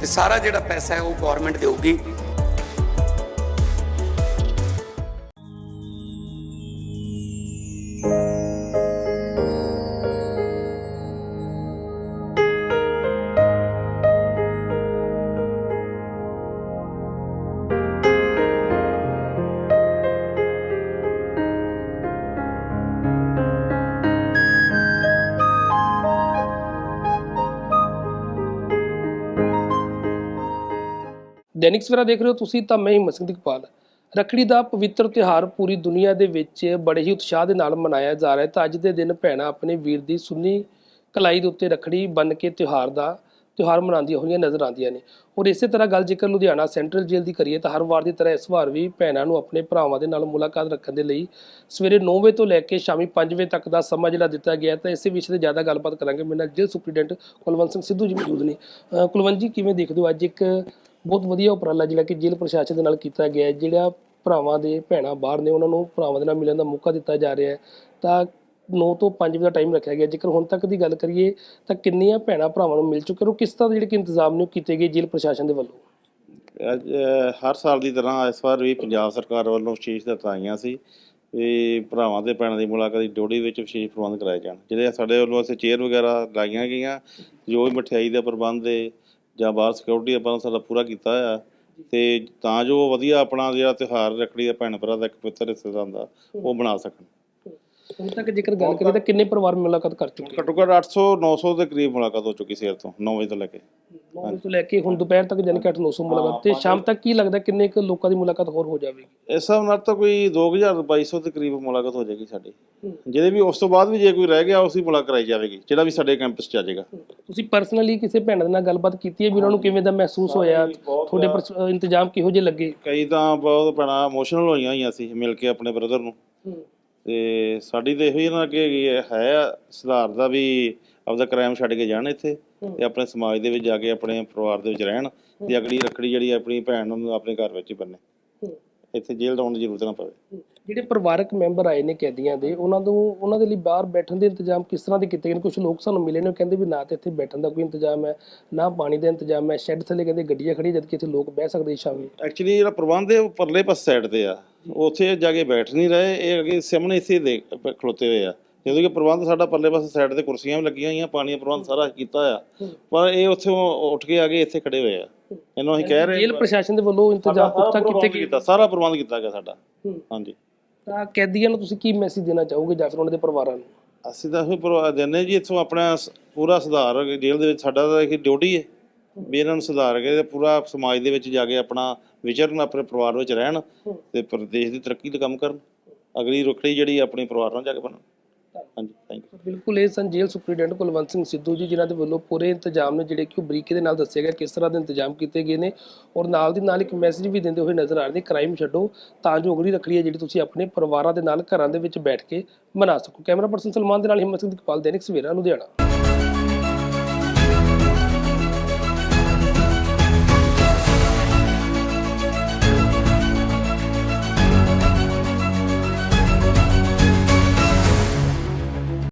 ਤੇ ਸਾਰਾ ਜਿਹੜਾ ਪੈਸਾ ਹੈ ਉਹ ਗਵਰਨਮੈਂਟ ਦੇਊਗੀ। ਦੈਨਿਕ ਸਵੇਰਾ ਦੇਖ ਰਹੇ ਹੋ ਤੁਸੀਂ ਤਾਂ ਮੈਂ ਹਿੰਮਤ ਸਿੰਘ ਦਿਕਪਾਲ ਰੱਖੜੀ ਦਾ ਪਵਿੱਤਰ ਤਿਉਹਾਰ ਪੂਰੀ ਦੁਨੀਆ ਦੇ ਵਿੱਚ ਬੜੇ ਹੀ ਉਤਸ਼ਾਹ ਦੇ ਨਾਲ ਮਨਾਇਆ ਜਾ ਰਿਹਾ ਹੈ। ਤਾਂ ਅੱਜ ਦੇ ਦਿਨ ਭੈਣਾਂ ਆਪਣੇ ਵੀਰ ਦੀ ਸੁੰਨੀ ਕਲਾਈ ਦੇ ਉੱਤੇ ਰੱਖੜੀ ਬੰਨ ਕੇ ਤਿਉਹਾਰ ਦਾ ਤਿਉਹਾਰ ਮਨਾਉਂਦੀਆਂ ਹੋਈਆਂ ਨਜ਼ਰ ਆਉਂਦੀਆਂ ਨੇ। ਔਰ ਇਸੇ ਤਰ੍ਹਾਂ ਗੱਲ ਜੇਕਰ ਲੁਧਿਆਣਾ ਸੈਂਟਰਲ ਜੇਲ੍ਹ ਦੀ ਕਰੀਏ ਤਾਂ ਹਰ ਵਾਰ ਦੀ ਤਰ੍ਹਾਂ ਇਸ ਵਾਰ ਵੀ ਭੈਣਾਂ ਨੂੰ ਆਪਣੇ ਭਰਾਵਾਂ ਦੇ ਨਾਲ ਮੁਲਾਕਾਤ ਰੱਖਣ ਦੇ ਲਈ ਸਵੇਰੇ 9 ਵਜੇ ਤੋਂ ਲੈ ਕੇ ਸ਼ਾਮੀ 5 ਵਜੇ ਤੱਕ ਦਾ ਸਮਾਂ ਜਿਹੜਾ ਦਿੱਤਾ ਗਿਆ ਤਾਂ ਇਸੇ ਵਿਸ਼ੇ ਤੇ ਜ਼ਿਆਦਾ ਗੱਲਬਾਤ ਕਰਾਂਗੇ। ਮੇਰੇ ਨਾਲ ਜੇਲ੍ਹ ਸੁਪਰੀਡੈਂਟ ਕੁਲਵੰਤ ਸਿੰਘ ਸਿੱਧੂ ਜੀ ਮੌਜੂਦ ਨੇ। ਕੁਲਵੰਤ ਜੀ, ਕਿਵੇਂ ਦੇਖਦੇ ਹੋ? ਅੱਜ ਇੱਕ ਬਹੁਤ ਵਧੀਆ ਉਪਰਾਲਾ ਜਿਹੜਾ ਕਿ ਜੇਲ੍ਹ ਪ੍ਰਸ਼ਾਸਨ ਦੇ ਨਾਲ ਕੀਤਾ ਗਿਆ ਹੈ, ਜਿਹੜਾ ਭਰਾਵਾਂ ਦੇ ਭੈਣਾਂ ਬਾਹਰ ਨੇ, ਉਹਨਾਂ ਨੂੰ ਭਰਾਵਾਂ ਦੇ ਨਾਲ ਮਿਲਣ ਦਾ ਮੌਕਾ ਦਿੱਤਾ ਜਾ ਰਿਹਾ ਹੈ। ਤਾਂ 9 ਤੋਂ 5 ਵਜੇ ਦਾ ਟਾਈਮ ਰੱਖਿਆ ਗਿਆ। ਜੇਕਰ ਹੁਣ ਤੱਕ ਦੀ ਗੱਲ ਕਰੀਏ, ਤਾਂ ਕਿੰਨੀਆਂ ਭੈਣਾਂ ਭਰਾਵਾਂ ਨੂੰ ਮਿਲ ਚੁੱਕੇ ਨੇ ਕਿਸ ਤਰ੍ਹਾਂ ਦੇ ਜਿਹੜੇ ਕਿ ਇੰਤਜ਼ਾਮ ਨੇ ਉਹ ਕੀਤੇ ਗਏ ਜੇਲ੍ਹ ਪ੍ਰਸ਼ਾਸਨ ਦੇ ਵੱਲੋਂ? ਹਰ ਸਾਲ ਦੀ ਤਰ੍ਹਾਂ ਇਸ ਵਾਰ ਵੀ ਪੰਜਾਬ ਸਰਕਾਰ ਵੱਲੋਂ ਵਿਸ਼ੇਸ਼ ਹਦਾਇਤਾਂ ਆਈਆਂ ਸੀ ਵੀ ਭਰਾਵਾਂ ਤੇ ਭੈਣਾਂ ਦੀ ਮੁਲਾਕਾਤ ਦੀ ਡੋੜੀ ਵਿੱਚ ਵਿਸ਼ੇਸ਼ ਪ੍ਰਬੰਧ ਕਰਾਏ ਜਾਣ। ਜਿਹੜੇ ਸਾਡੇ ਵੱਲੋਂ ਅਸੀਂ ਚੇਅਰ ਵਗੈਰਾ ਲਾਈਆਂ ਗਈਆਂ, ਜੋ ਵੀ ਮਠਿਆਈ ਦਾ ਪ੍ਰਬੰਧ ਹੈ ਜਾਂ ਬਾਹਰ ਸਿਕਿਉਰਿਟੀ ਆਪਾਂ ਸਾਡਾ ਪੂਰਾ ਕੀਤਾ ਆ ਤੇ ਤਾਂ ਜੋ ਉਹ ਵਧੀਆ ਆਪਣਾ ਜਿਹੜਾ ਤਿਉਹਾਰ ਰੱਖੜੀ ਦਾ ਭੈਣ ਭਰਾ ਦਾ ਇੱਕ ਪਵਿੱਤਰ ਹਿੱਸਾ ਦਾ, ਉਹ ਬਣਾ ਸਕਣ। ਹੁਣ ਤੱਕ ਜੇਕਰ ਗੱਲ ਕਰੀਏ ਤਾਂ ਕਿੰਨੇ ਪਰਿਵਾਰ ਮੁਲਾਕਾਤ ਕਰ ਚੁੱਕੇ ਘੱਟੋ ਘੱਟ 800 900 ਦੇ ਕਰੀਬ ਮੁਲਾਕਾਤ ਹੋ ਚੁੱਕੀ ਸਵੇਰ ਤੋਂ 9 ਵਜੇ ਤੋਂ ਲੈ ਕੇ। 9 ਵਜੇ ਤੋਂ ਲੈ ਕੇ ਹੁਣ ਦੁਪਹਿਰ ਤੱਕ ਜਾਨੀ ਕਿ 8-900 ਮੁਲਾਕਾਤ। ਤੇ ਸ਼ਾਮ ਤੱਕ ਕੀ ਲੱਗਦਾ ਕਿੰਨੇ ਕੁ ਲੋਕਾਂ ਦੀ ਮੁਲਾਕਾਤ ਹੋਰ ਹੋ ਜਾਵੇਗੀ? ਇਸ ਹਿਸਾਬ ਨਾਲ ਤਾਂ ਕੋਈ 2000 2200 ਦੇ ਕਰੀਬ ਮੁਲਾਕਾਤ ਹੋ ਜਾਏਗੀ ਸਾਡੀ। ਜਿਹਦੇ ਵੀ ਉਸ ਤੋਂ ਬਾਅਦ ਵੀ ਜੇ ਕੋਈ ਰਹਿ ਗਿਆ ਉਸ ਮੁਲਾਕਾਤ ਕਰਾਈ ਜਾਵੇਗੀ ਜਿਹੜਾ ਵੀ ਸਾਡੇ ਕੈਂਪਸ 'ਚ ਆ ਜਾਏਗਾ। ਤੁਸੀਂ ਪਰਸਨਲੀ ਕਿਸੇ ਭੈਣ ਦੇ ਨਾਲ ਗੱਲਬਾਤ ਕੀਤੀ ਹੈ ਵੀ ਉਹਨਾਂ ਨੂੰ ਕਿਵੇਂ ਦਾ ਮਹਿਸੂਸ ਹੋਇਆ? ਤੁਹਾਡੇ ਇੰਤਜ਼ਾਮ ਕਿਹੋ ਜਿਹੇ ਲੱਗੇ? ਕਈ ਤਾਂ ਬਹੁਤ ਬੜਾ ਇਮੋਸ਼ਨਲ ਹੋਈਆਂ ਹੋਈਆਂ ਸੀ ਮਿਲ ਕੇ ਆਪਣੇ ਬ੍ਰਦਰ ਨੂੰ। ਤੇ ਸਾਡੀ ਤਾਂ ਇਹੋ ਹੀ ਨਾ ਕਿ ਹੈਗੀ ਹੈ ਹੈ ਸੁਧਾਰ ਦਾ ਵੀ ਆਪਦਾ ਕ੍ਰਾਈਮ ਛੱਡ ਕੇ ਜਾਣ ਇੱਥੇ ਤੇ ਆਪਣੇ ਸਮਾਜ ਦੇ ਵਿੱਚ ਜਾ ਕੇ ਆਪਣੇ ਪਰਿਵਾਰ ਦੇ ਵਿੱਚ ਰਹਿਣ ਤੇ ਅਗਲੀ ਰੱਖੜੀ ਜਿਹੜੀ ਆਪਣੀ ਭੈਣ ਨੂੰ ਆਪਣੇ ਘਰ ਵਿੱਚ ਹੀ ਬੰਨੇ। ਇੱਥੇ ਜੇਲ੍ਹ ਆਉਣ ਦੀ ਜ਼ਰੂਰਤ ਨਾ ਪਵੇ। ਜਿਹੜੇ ਪਰਿਵਾਰਕ ਮੈਂਬਰ ਆਏ ਨੇ ਕੈਦੀਆਂ ਦੇ ਉਹਨਾਂ ਨੂੰ ਉਹਨਾਂ ਦੇ ਲਈ ਬਾਹਰ ਬੈਠਣ ਦੇ ਇੰਤਜ਼ਾਮ ਕਿਸ ਤਰ੍ਹਾਂ ਦੇ ਕੀਤੇ ਗਏ ਨੇ? ਕੁਝ ਲੋਕ ਸਾਨੂੰ ਮਿਲੇ ਨੇ ਕਹਿੰਦੇ ਵੀ ਨਾ ਤੇ ਇੱਥੇ ਬੈਠਣ ਦਾ ਕੋਈ ਇੰਤਜ਼ਾਮ ਹੈ ਨਾ ਪਾਣੀ ਦਾ ਇੰਤਜ਼ਾਮ ਹੈ ਸ਼ੈੱਡ ਥੱਲੇ ਕਹਿੰਦੇ ਗੱਡੀਆਂ ਖੜੀ ਜਦ ਕਿ ਇੱਥੇ ਲੋਕ ਬਹਿ ਸਕਦੇ ਸ਼ਾਮੀ। ਐਕਚੁਅਲੀ ਜਿਹੜਾ ਪ੍ਰਬੰਧ ਹੈ ਉਹ ਪਰਲੇ ਪਾਸੇ ਸਾਈਡ ਤੇ ਆ। ਉੱਥੇ ਜਾ ਕੇ ਬੈਠ ਨਹੀਂ ਰਹੇ ਇਹ ਅੱਗੇ ਸਾਹਮਣੇ ਇੱਥੇ ਦੇ ਖਲੋਤੇ ਹੋਏ ਆ। ਜਦੋਂ ਕਿ ਪ੍ਰਬੰਧ ਸਾਡਾ ਪਰਲੇ ਪਾਸੇ ਸਾਈਡ ਤੇ ਕੁਰਸੀਆਂ ਵੀ ਲੱਗੀਆਂ ਹੋਈਆਂ ਪਾਣੀ ਦਾ ਪ੍ਰਬੰਧ ਸਾਰਾ ਕੀਤਾ ਆ ਪਰ ਇਹ ਉੱਥੇ ਉੱਠ ਕੇ ਆ ਕੇ ਇੱਥੇ ਖੜੇ ਹੋਏ ਆ। ਇਹਨੂੰ ਅਸੀਂ ਕਹਿ ਰਹੇ ਜੇਲ੍ਹ ਪ੍ਰਸ਼ਾਸਨ ਦੇ ਵੱਲੋਂ ਇੰਤਜ਼ਾਮ ਪੁਖਤਾ ਕੀਤੇ ਕੀਤਾ ਸਾਰਾ ਪ੍ਰਬੰਧ ਕੀਤਾ ਗਿਆ ਸਾਡਾ। ਹਾਂਜੀ। ਤਾਂ ਕੈਦੀਆਂ ਨੂੰ ਤੁਸੀਂ ਕੀ ਮੈਸੇਜ ਦੇਣਾ ਚਾਹੋਗੇ ਜਾਂ ਫਿਰ ਉਹਨਾਂ ਦੇ ਪਰਿਵਾਰਾਂ ਨੂੰ? ਅਸੀਂ ਤਾਂ ਇਹ ਪ੍ਰਵਾ ਦਿੰਦੇ ਜੀ ਇੱਥੋਂ ਆਪਣਾ ਪੂਰਾ ਸੁਧਾਰ ਜੇਲ੍ਹ ਦੇ ਵਿੱਚ ਸਾਡਾ ਤਾਂ ਇਹ ਡਿਊਟੀ ਹੈ। ਵੀ ਇਹਨਾਂ ਨੂੰ ਸੁਧਾਰ ਕੇ ਤੇ ਪੂਰਾ ਸਮਾਜ ਦੇ ਵਿੱਚ ਜਾ ਕੇ ਆਪਣਾ ਵਿਚਰਨ ਆਪਣੇ ਪਰਿਵਾਰ ਵਿੱਚ ਰਹਿਣ ਤੇ ਪ੍ਰਦੇਸ਼ ਦੀ ਤਰੱਕੀ ਲਈ ਕੰਮ ਕਰਨ। ਅਗਲੀ ਰੁਖੜੀ ਜਿਹੜੀ ਆਪਣੇ ਪਰਿਵਾਰ ਨਾਲ ਜਾ ਕੇ ਬਣਨ। ਹਾਂਜੀ ਥੈਂਕ ਯੂ ਬਿਲਕੁਲ ਇਹ ਸਨ ਜੇਲ੍ਹ ਸੁਪਰੀਡੈਂਟ ਕੁਲਵੰਤ ਸਿੰਘ ਸਿੱਧੂ ਜੀ ਜਿਨ੍ਹਾਂ ਦੇ ਵੱਲੋਂ ਪੂਰੇ ਇੰਤਜ਼ਾਮ ਨੇ ਜਿਹੜੇ ਕਿ ਉਹ ਬਰੀਕੀ ਦੇ ਨਾਲ ਦੱਸਿਆ ਗਿਆ ਕਿਸ ਤਰ੍ਹਾਂ ਦੇ ਇੰਤਜ਼ਾਮ ਕੀਤੇ ਗਏ ਨੇ ਔਰ ਨਾਲ ਦੀ ਨਾਲ ਇੱਕ ਮੈਸੇਜ ਵੀ ਦਿੰਦੇ ਹੋਏ ਨਜ਼ਰ ਆ ਰਹੇ ਨੇ ਕ੍ਰਾਈਮ ਛੱਡੋ ਤਾਂ ਜੋ ਅਗਲੀ ਰੱਖੜੀ ਹੈ ਜਿਹੜੀ ਤੁਸੀਂ ਆਪਣੇ ਪਰਿਵਾਰਾਂ ਦੇ ਨਾਲ ਘਰਾਂ ਦੇ ਵਿੱਚ ਬੈਠ ਕੇ ਮਨਾ ਸਕੋ। ਕੈਮਰਾ ਪਰਸਨ ਸਲਮਾਨ ਦੇ ਨਾਲ ਹਿੰਮਤ ਸਿੰਘ ਦਿਕਪਾਲ ਦੈਨਿਕ ਸਵੇਰਾ ਲੁਧਿਆਣਾ।